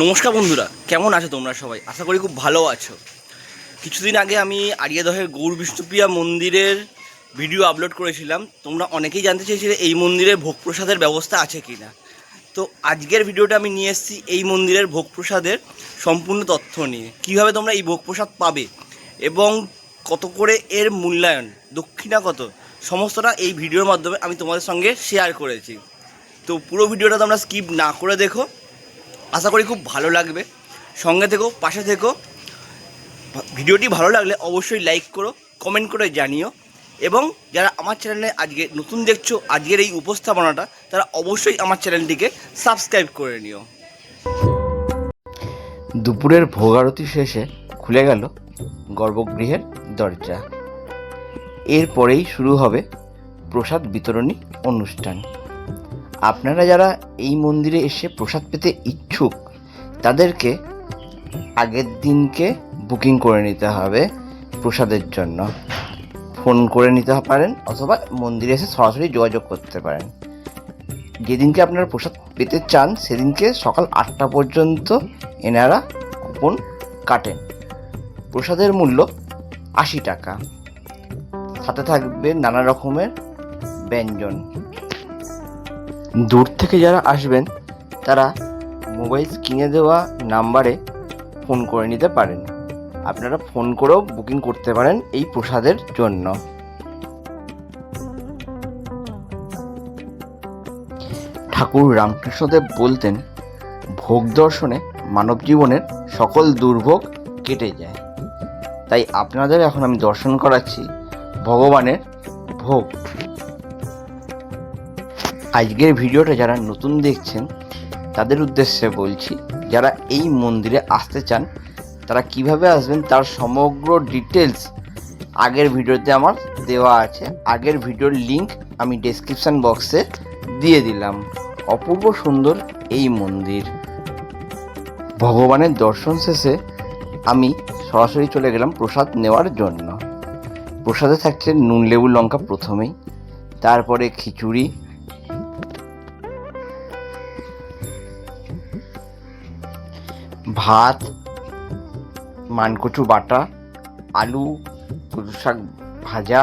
নমস্কার বন্ধুরা, কেমন আছো তোমরা সবাই? আশা করি খুব ভালো আছো। কিছুদিন আগে আমি আরিয়াদহের গৌর বিষ্ণুপ্রিয়া মন্দিরের ভিডিও আপলোড করেছিলাম। তোমরা অনেকেই জানতে চেয়েছিলে এই মন্দিরে ভোগ প্রসাদের ব্যবস্থা আছে কি না তো আজকের ভিডিওটা আমি নিয়ে এসেছি এই মন্দিরের ভোগ প্রসাদের সম্পূর্ণ তথ্য নিয়ে। কীভাবে তোমরা এই ভোগ প্রসাদ পাবে এবং কত করে এর মূল্যায়ন, দক্ষিণা কত, সমস্তটা এই ভিডিওর মাধ্যমে আমি তোমাদের সঙ্গে শেয়ার করেছি। তো পুরো ভিডিওটা তোমরা স্কিপ না করে দেখো। আশা করি খুব ভালো লাগবে। সঙ্গে থেকো, পাশে থেকো। ভিডিওটি ভালো লাগলে অবশ্যই লাইক করো কমেন্ট করে জানিও। এবং যারা আমার চ্যানেলে আজকে নতুন দেখছ, আজকের এই উপস্থাপনাটা, তারা অবশ্যই আমার চ্যানেলটিকে সাবস্ক্রাইব করে নিও। দুপুরের ভোগারতি শেষে খুলে গেল গর্ভগৃহের দরজা। এরপরেই শুরু হবে প্রসাদ বিতরণী অনুষ্ঠান। আপনারা যারা এই মন্দিরে এসে প্রসাদ পেতে ইচ্ছুক, তাদেরকে আগের দিনকে বুকিং করে নিতে হবে প্রসাদের জন্য। ফোন করে নিতে পারেন অথবা মন্দিরে এসে সরাসরি যোগাযোগ করতে পারেন। যেদিনকে আপনারা প্রসাদ পেতে চান, সেদিনকে সকাল আটটা পর্যন্ত এনারা কুপন কাটেন। প্রসাদের মূল্য আশি টাকা। সাথে থাকবে নানা রকমের ব্যঞ্জন। দূর থেকে যারা আসবেন, তারা মোবাইল স্ক্রিনে দেওয়া নাম্বারে ফোন করে নিতে পারেন। আপনারা ফোন করেও বুকিং করতে পারেন এই প্রসাদের জন্য। ঠাকুর রামকৃষ্ণদেব বলতেন, ভোগ দর্শনে মানব জীবনের সকল দুর্ভোগ কেটে যায়। তাই আপনাদের এখন আমি দর্শন করাচ্ছি ভগবানের ভোগ। আজকের ভিডিওটা যারা নতুন দেখছেন, তাদের উদ্দেশ্যে বলছি, যারা এই মন্দিরে আসতে চান, তারা কীভাবে আসবেন তার সমগ্র ডিটেলস আগের ভিডিওতে আমার দেওয়া আছে। আগের ভিডিওর লিংক আমি ডেসক্রিপশন বক্সে দিয়ে দিলাম। অপূর্ব সুন্দর এই মন্দির। ভগবানের দর্শন শেষে আমি সরাসরি চলে গেলাম প্রসাদ নেওয়ার জন্য। প্রসাদে থাকছে নুন, লেবু, লঙ্কা প্রথমেই, তারপরে খিচুড়ি ভাত, মানকচু বাটা, আলু কচু শাক ভাজা।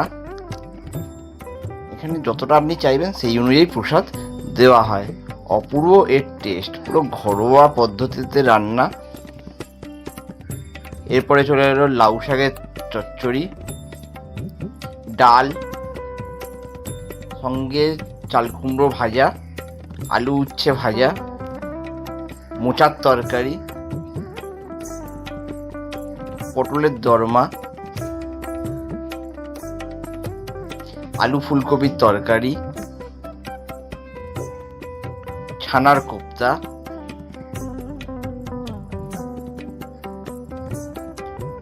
এখানে যতটা আপনি চাইবেন সেই অনুযায়ী প্রসাদ দেওয়া হয়। অপূর্ব এর টেস্ট পুরো ঘরোয়া পদ্ধতিতে রান্না। এরপরে চলে এলো লাউ শাকের চচ্চড়ি। ডাল, সঙ্গে চাল কুমড়ো ভাজা, আলু উচ্ছে ভাজা, মোচার তরকারি। পটলের দরমা আলু ফুলকপির তরকারি ছানার কোপ্তা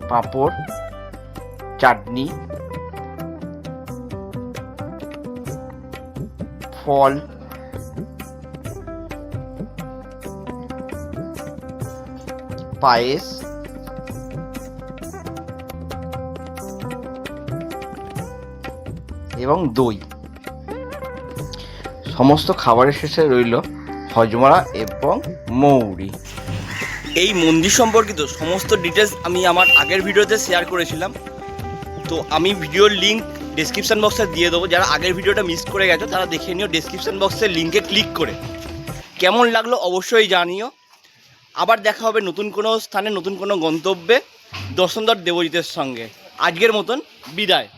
পাঁপড় চাটনি ফল পায়েস এবং দই। সমস্ত খাবারের শেষে রইল হজমরা এবং মৌরি। এই মন্দির সম্পর্কিত সমস্ত ডিটেলস আমি আমার আগের ভিডিওতে শেয়ার করেছিলাম। তো আমি ভিডিওর লিঙ্ক ডেসক্রিপশন বক্সে দিয়ে দেবো। যারা আগের ভিডিওটা মিস করে গেছো, তারা দেখে নিও ডেসক্রিপশন বক্সের লিঙ্কে ক্লিক করে। কেমন লাগল অবশ্যই জানিও। আবার দেখা হবে নতুন কোনো স্থানে, নতুন কোনো গন্তব্যে দর্শনদর দেবজিতের সঙ্গে। আজকের মতন বিদায়।